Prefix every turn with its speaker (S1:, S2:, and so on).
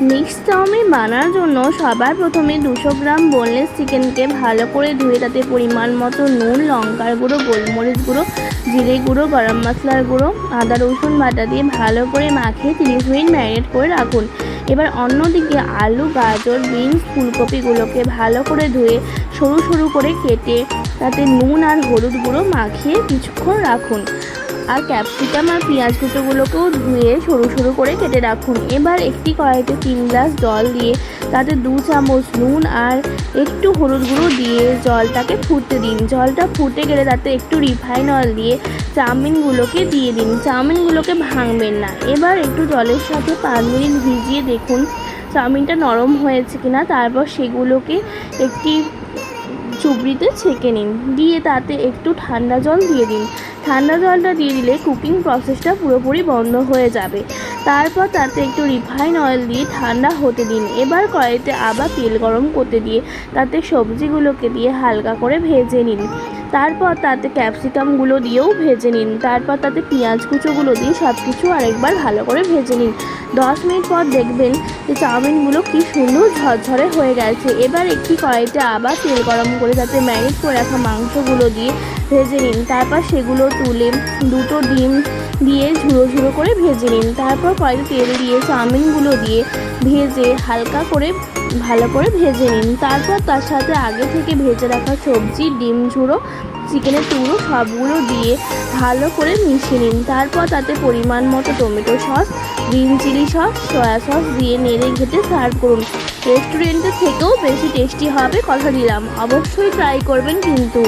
S1: Mix chowmein বানানোর জন্য সবার প্রথমে দুশো গ্রাম বোনলেস চিকেনকে ভালো করে ধুয়ে তাতে পরিমাণ মতো নুন, লঙ্কার গুঁড়ো, গোলমরিচ গুঁড়ো, জিরে গুঁড়ো, গরম মশলার গুঁড়ো, আদা, রসুন বাটা দিয়ে ভালো করে মাখিয়ে তিরিশ মিনিট ম্যারিনেট করে রাখুন। এবার অন্যদিকে আলু, গাজর, বিনস, ফুলকপিগুলোকে ভালো করে ধুয়ে সরু সরু করে কেটে তাতে নুন আর হলুদ গুঁড়ো মাখিয়ে কিছুক্ষণ রাখুন। আর ক্যাপসিকাম আর পেঁয়াজ কুচোগুলোকেও ধুয়ে সরু সরু করে কেটে রাখুন। এবার একটি কড়াইতে তিন গ্লাস জল দিয়ে তাতে দু চামচ নুন আর একটু হলুদ গুঁড়ো দিয়ে জলটাকে ফুটতে দিন। জলটা ফুটে গেলে তাতে একটু রিফাইন অয়েল দিয়ে চাউমিনগুলোকে দিয়ে দিন। চাউমিনগুলোকে ভাঙবেন না। এবার একটু জলের সাথে পাঁচ মিনিট ভিজিয়ে দেখুন চাউমিনটা নরম হয়েছে কিনা। তারপর সেগুলোকে একটি চুবড়িতে ছেঁকে নিন। দিয়ে তাতে একটু ঠান্ডা জল দিয়ে দিন। ঠান্ডা জলটা দিয়ে দিলে কুকিং প্রসেসটা পুরোপুরি বন্ধ হয়ে যাবে। তারপর তাতে একটু রিফাইন অয়েল দিয়ে ঠান্ডা হতে দিন। এবার কড়াইতে আবার তেল গরম করতে দিয়ে তাতে সবজিগুলোকে দিয়ে হালকা করে ভেজে নিন। তারপর তাতে ক্যাপসিকামগুলো দিয়েও ভেজে নিন। তারপর তাতে পেঁয়াজ কুচোগুলো দিয়ে সব কিছু আরেকবার ভালো করে ভেজে নিন। দশ মিনিট পর দেখবেন যে চাউমিনগুলো কী সুন্দর ঝরঝরে হয়ে গেছে। এবার একটি কড়াইতে আবার তেল গরম করে তাতে ম্যারিনেট করে রাখা মাংসগুলো দিয়ে ভেজে নিন। তারপর সেগুলো তুলে দুটো ডিম দিয়ে ঝুড়ো ঝুড়ো করে ভেজে নিন। তারপর কয়েক তেল দিয়ে চাউমিনগুলো দিয়ে ভেজে হালকা করে, ভালো করে ভেজে নিন। তারপর তার সাথে আগে থেকে ভেজে রাখা সবজি, ডিম ঝুড়ো, চিকেনের টুকরো সবগুলো দিয়ে ভালো করে মিশিয়ে নিন। তারপর তাতে পরিমাণ মতো tomato sauce, green chilli sauce, soya sauce দিয়ে নেড়ে ঘেটে সার্ভ করুন। রেস্টুরেন্টের থেকেও বেশি টেস্টি হবে, কথা দিলাম। অবশ্যই ট্রাই করবেন কিন্তু।